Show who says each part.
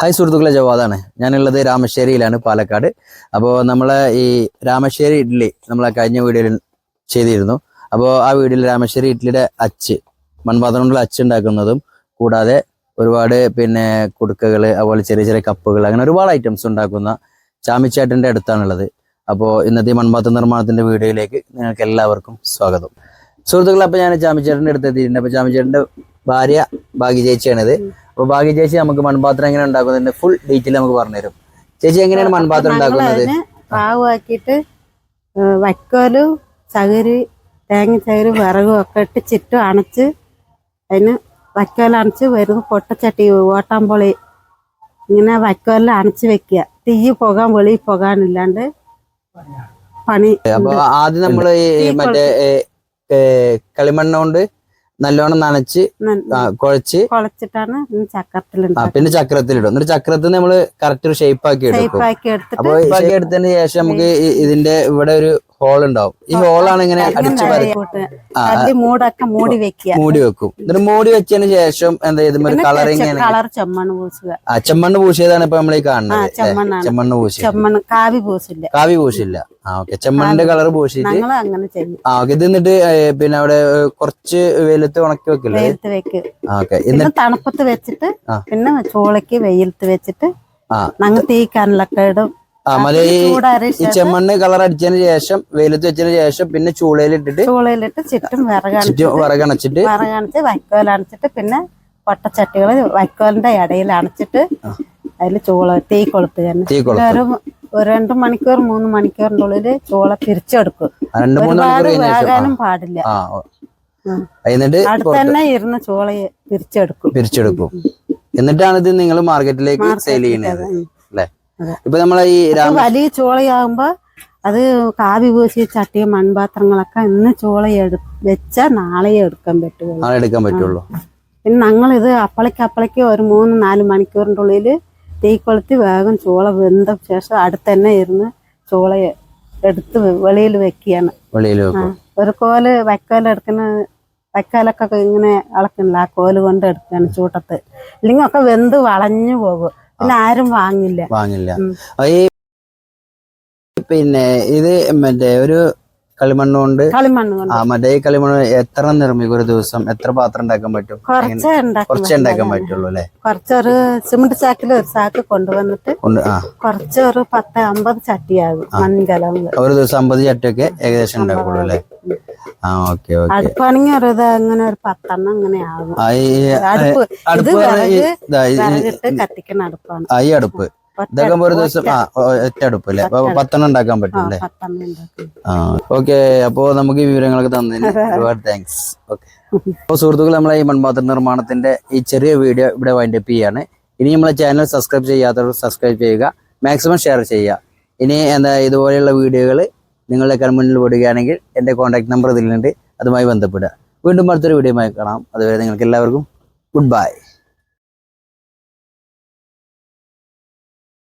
Speaker 1: Hi സുഹൃത്തുക്കളെ ജവാദാണ്. ഞാനുള്ളത് രാമശ്ശേരിയിലാണ് പാലക്കാട്. അപ്പോൾ നമ്മളെ ഈ രാമശ്ശേരി ഇഡ്ഡലി നമ്മളെ കഴിഞ്ഞ വീഡിയോയിൽ ചെയ്തിരുന്നു. അപ്പോൾ ആ വീഡിയോയിൽ രാമശ്ശേരി ഇഡ്ഡലിയുടെ അച്ച് മൺപാത്രം കൊണ്ടുള്ള അച്ച് ഉണ്ടാക്കുന്നതും കൂടാതെ ഒരുപാട് പിന്നെ കുടുക്കകൾ അതുപോലെ ചെറിയ ചെറിയ കപ്പുകൾ അങ്ങനെ ഒരുപാട് ഐറ്റംസ് ഉണ്ടാക്കുന്ന ചാമിച്ചേട്ടന്റെ അടുത്താണുള്ളത്. അപ്പോൾ ഇന്നത്തെ മൺപാത്ര നിർമ്മാണത്തിന്റെ വീഡിയോയിലേക്ക് നിങ്ങൾക്ക് എല്ലാവർക്കും സ്വാഗതം. സുഹൃത്തുക്കളെ അപ്പോൾ ഞാൻ ചാമിച്ചേട്ടന്റെ അടുത്ത് എത്തിയിട്ടുണ്ട്. അപ്പോൾ ചാമിച്ചേട്ടന്റെ ഭാര്യ ഭാഗ്യ ചേച്ചിയാണിത് അപ്പോൾ ഭാഗ്യ ചേച്ചി നമുക്ക് മൺപാത്രം എങ്ങനെ ഉണ്ടാക്കുന്നതിന്റെ ഫുൾ ഡീറ്റെയിൽ നമുക്ക് പറഞ്ഞുതരും. ചേച്ചി എങ്ങനെയാണ് മൺപാത്രം ഉണ്ടാക്കുന്നത്?
Speaker 2: പാവാക്കിയിട്ട് വൈക്കോലും ചകിരി തേങ്ങ ചകിരി വിറകും ഒക്കെ ഇട്ട് ചുറ്റും അണച്ച് അതിന് വൈക്കോൽ അണച്ച് വരുന്ന. പൊട്ടച്ചട്ടി ഓട്ടാമ്പൊളി ഇങ്ങനെ വൈക്കോലിൽ അണച്ച് വെക്കുക. തീ പോകാൻ വെളി പോകാനില്ലാണ്ട് പണി
Speaker 1: അപ്പൊ ആദ്യം നമ്മൾ മറ്റേ കളിമണ്ണ് കൊണ്ട് നല്ലോണം നനച്ച് കുഴച്ച്
Speaker 2: കുഴച്ചിട്ടാണ്
Speaker 1: പിന്നെ ചക്രത്തിലിടും എന്നിട്ട് ചക്രത്തിൽ നമ്മൾ കറക്റ്റ് ഒരു ഷേപ്പ് ആക്കി എടുക്കും. അപ്പൊ ഷേപ്പ് എടുത്തതിന് ശേഷം നമുക്ക് ഇതിന്റെ ഇവിടെ ഒരു ഹോൾ ഉണ്ടാവും. ഈ ഹോളാണ് ഇങ്ങനെ അടിച്ചു പര ആ,
Speaker 2: കല്ല് മൂടൊക്കെ മൂടി
Speaker 1: വെക്കും. എന്നിട്ട് മൂടി വെച്ചതിന് ശേഷം എന്താ ഒരു കളറിങ്
Speaker 2: കളർ ചെമ്മണ്ണ് പൂശുക.
Speaker 1: ആ ചെമ്മണ്ണ് പൂശിയതാണ് ഇപ്പൊ നമ്മൾ ഈ
Speaker 2: ആ
Speaker 1: കാണുന്നത് ചെമ്മണ്ണ് പൂശി
Speaker 2: കാവി പൂശില്ല.
Speaker 1: കാവി പൂശില്ല. ആ ഓക്കെ. ചെമ്മണ്ണിന്റെ കളർ
Speaker 2: ചെയ്യും.
Speaker 1: ആ ഓക്കെ. ഇത് എന്നിട്ട് പിന്നെ അവിടെ കുറച്ച് വെയിലത്ത് ഉണക്കി വെക്കില്ലേ?
Speaker 2: വെയിലത്ത് വെക്ക്. പിന്നെ തണുപ്പത്ത് വെച്ചിട്ട് പിന്നെ ചോളയ്ക്ക് വെയിലത്ത് വെച്ചിട്ട് ഞങ്ങൾ തീക്കാനിലൊക്കെ കനലൊക്കെ ഇടും.
Speaker 1: ഈ ചെമ്മണ്ണ് കളർ അടിച്ചതിന് ശേഷം വെയിലത്ത് വെച്ചതിന് ശേഷം പിന്നെ ചൂളയിലിട്ടിട്ട്
Speaker 2: ചൂളയിലിട്ട് ചുറ്റും വിറകണച്ച്
Speaker 1: ചുറ്റും വിറകണച്ചിട്ട്
Speaker 2: വിറകണച്ച് വൈക്കോൽ അണച്ചിട്ട് പിന്നെ പൊട്ടച്ചട്ടികൾ വൈക്കോലിന്റെ ഇടയിൽ അണച്ചിട്ട് അതിൽ ചൂള തീ കൊളുത്തുക തന്നെ.
Speaker 1: കൊളുത്തും.
Speaker 2: ഒരു ഒരു രണ്ട് മണിക്കൂർ മൂന്ന് മണിക്കൂറിന്റെ ഉള്ളിൽ ചോള തിരിച്ചെടുക്കും. ഒരുപാട് വേകാനും പാടില്ല.
Speaker 1: എന്നിട്ട്
Speaker 2: അടുത്ത് തന്നെ ഇരുന്ന് ചോളയെ തിരിച്ചെടുക്കും
Speaker 1: പിരിച്ചെടുക്കും എന്നിട്ടാണ് ഇത് നിങ്ങൾ മാർക്കറ്റിലേക്ക് സെയിൽ ചെയ്യുന്നത് അല്ലെ? ഇപ്പൊ നമ്മളെ ഈ
Speaker 2: വലിയ ചോളയാകുമ്പോ അത് കാവി പൂശി ചട്ടിയ മൺപാത്രങ്ങളൊക്കെ ഇന്ന് ചോള വെച്ച നാളെ എടുക്കാൻ പറ്റുള്ളൂ.
Speaker 1: നാളെ എടുക്കാൻ പറ്റുള്ളൂ.
Speaker 2: പിന്നെ ഞങ്ങളിത് അപ്പളയ്ക്ക് അപ്പളയ്ക്ക് ഒരു മൂന്ന് നാല് മണിക്കൂറിന്റെ ഉള്ളിൽ തീ കൊളുത്തി വേഗം ചോള വെന്ത ശേഷം അടുത്ത് തന്നെ ഇരുന്ന് ചോളയെ എടുത്ത് വെളിയിൽ വെക്കുകയാണ്. ഒരു കോൽ വൈക്കോൽ വൈക്കോലൊക്കെ ഇങ്ങനെ അളക്കണില്ല. ആ കോൽ കൊണ്ട് എടുക്കാണ് ചൂട്ടത്ത്. ഇല്ലെങ്കിൽ ഒക്കെ വെന്ത് വളഞ്ഞു പോകും. പിന്നെ ആരും വാങ്ങില്ല.
Speaker 1: വാങ്ങില്ല. ഈ പിന്നെ ഇത് മറ്റേ ഒരു കളിമണ്ണ് കൊണ്ട്
Speaker 2: കളിമണ്ണ്
Speaker 1: ആ മറ്റേ ഈ കളിമണ്ണ് എത്ര നിർമ്മിക്കും ഒരു ദിവസം? എത്ര പാത്രം ഉണ്ടാക്കാൻ പറ്റും?
Speaker 2: കുറച്ചേ ഉണ്ടാക്കാൻ പറ്റുള്ളൂ.
Speaker 1: അല്ലെ?
Speaker 2: കുറച്ചൊരു സിമെന്റ് ചാക്കിൽ ഒരു ചാക്ക് കൊണ്ടുവന്നിട്ട് കുറച്ചൊരു പത്ത് അമ്പത് ചട്ടിയാകും
Speaker 1: ഒരു ദിവസം അമ്പത് ചട്ടിയൊക്കെ ഏകദേശം ഉണ്ടാക്കുള്ളൂ അല്ലെ?
Speaker 2: അടുപ്പാണെങ്കിൽ ഒരു അങ്ങനെ ഒരു പത്തെണ്ണം അങ്ങനെ ആകും അടുപ്പ് ഇത് വിറകിട്ട് കത്തിക്കുന്ന അടുപ്പാണ്.
Speaker 1: ഈ അടുപ്പ്. ഇതൊക്കെ ഒരു ദിവസം ആ ഒറ്റ അടുപ്പ് അല്ലേ? അപ്പൊ പത്തെണ്ണം ഉണ്ടാക്കാൻ പറ്റും അല്ലേ ആ ഓക്കെ അപ്പോ നമുക്ക് ഈ വിവരങ്ങളൊക്കെ തന്നതിന് ഒരുപാട് താങ്ക്സ് ഓക്കെ. അപ്പോൾ സുഹൃത്തുക്കൾ നമ്മളെ ഈ മൺപാത്ര നിർമ്മാണത്തിന്റെ ഈ ചെറിയ വീഡിയോ ഇവിടെ വൈൻഡപ്പ് ചെയ്യാണ്. ഇനി നമ്മളെ ചാനൽ സബ്സ്ക്രൈബ് ചെയ്യാത്തവർ സബ്സ്ക്രൈബ് ചെയ്യുക. മാക്സിമം ഷെയർ ചെയ്യുക. ഇനി എന്താ ഇതുപോലെയുള്ള വീഡിയോകൾ നിങ്ങളുടെ കൺമുന്നിൽ വിടുകയാണെങ്കിൽ എന്റെ കോൺടാക്ട് നമ്പർ ഇതിലുണ്ട്. അതുമായി ബന്ധപ്പെടുക. വീണ്ടും അടുത്തൊരു വീഡിയോയുമായി കാണാം. അതുവരെ നിങ്ങൾക്ക് എല്ലാവർക്കും ഗുഡ് ബൈ